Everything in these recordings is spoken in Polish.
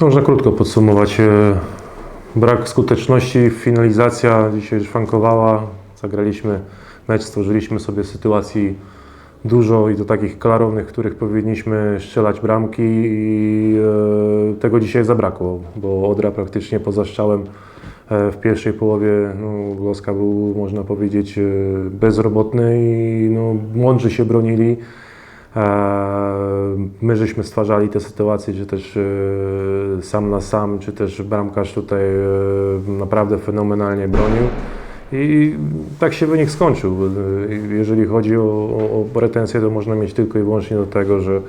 Można krótko podsumować. e, Brak skuteczności, finalizacja dzisiaj szwankowała. Zagraliśmy mecz, stworzyliśmy sobie sytuacji dużo i to takich klarownych, w których powinniśmy strzelać bramki i e, tego dzisiaj zabrakło, bo Odra praktycznie poza strzałem e, w pierwszej połowie no, Głoska był, można powiedzieć, bezrobotny i no, mądrzy się bronili. E, My żeśmy stwarzali te sytuacje, czy też e, sam na sam, czy też bramkarz tutaj e, naprawdę fenomenalnie bronił. I tak się wynik skończył. Jeżeli chodzi o, o, o pretensje, to można mieć tylko i wyłącznie do tego, że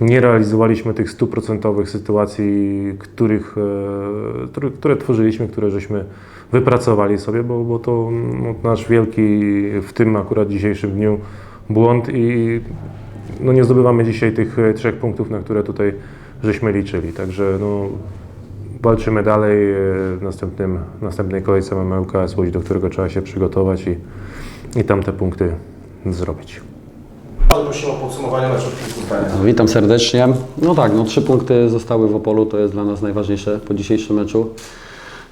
nie realizowaliśmy tych stuprocentowych sytuacji, których, które, które tworzyliśmy, które żeśmy wypracowali sobie, bo, bo to no, nasz wielki w tym akurat dzisiejszym dniu błąd i no nie zdobywamy dzisiaj tych e, trzech punktów, na które tutaj żeśmy liczyli. Także no, walczymy dalej. e, W następnym, następnej kolejce mamy UKS Łódź, do którego trzeba się przygotować i, i tam te punkty zrobić. Bardzo prosimy o podsumowanie meczu w kilku zdaniach. Witam serdecznie. No tak, no trzy punkty zostały w Opolu, to jest dla nas najważniejsze po dzisiejszym meczu.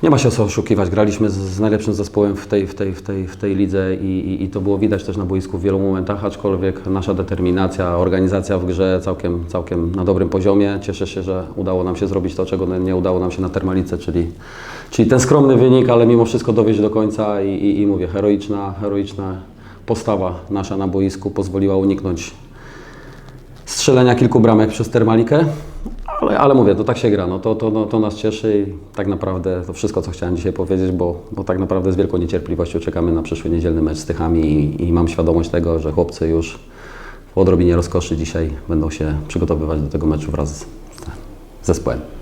Nie ma się co oszukiwać, graliśmy z, z najlepszym zespołem w tej, w tej, w tej, w tej lidze i, i, i to było widać też na boisku w wielu momentach, aczkolwiek nasza determinacja, organizacja w grze całkiem, całkiem na dobrym poziomie. Cieszę się, że udało nam się zrobić to, czego nie udało nam się na Termalice, czyli, czyli ten skromny wynik, ale mimo wszystko dowieść do końca i, i, i mówię, heroiczna, heroiczna postawa nasza na boisku pozwoliła uniknąć strzelenia kilku bramek przez Termalikę, ale, ale mówię, to tak się gra, no to, to, no, to nas cieszy i tak naprawdę to wszystko, co chciałem dzisiaj powiedzieć, bo, bo tak naprawdę z wielką niecierpliwością czekamy na przyszły niedzielny mecz z Tychami i, i mam świadomość tego, że chłopcy już w odrobinie rozkoszy dzisiaj będą się przygotowywać do tego meczu wraz z, zespołem.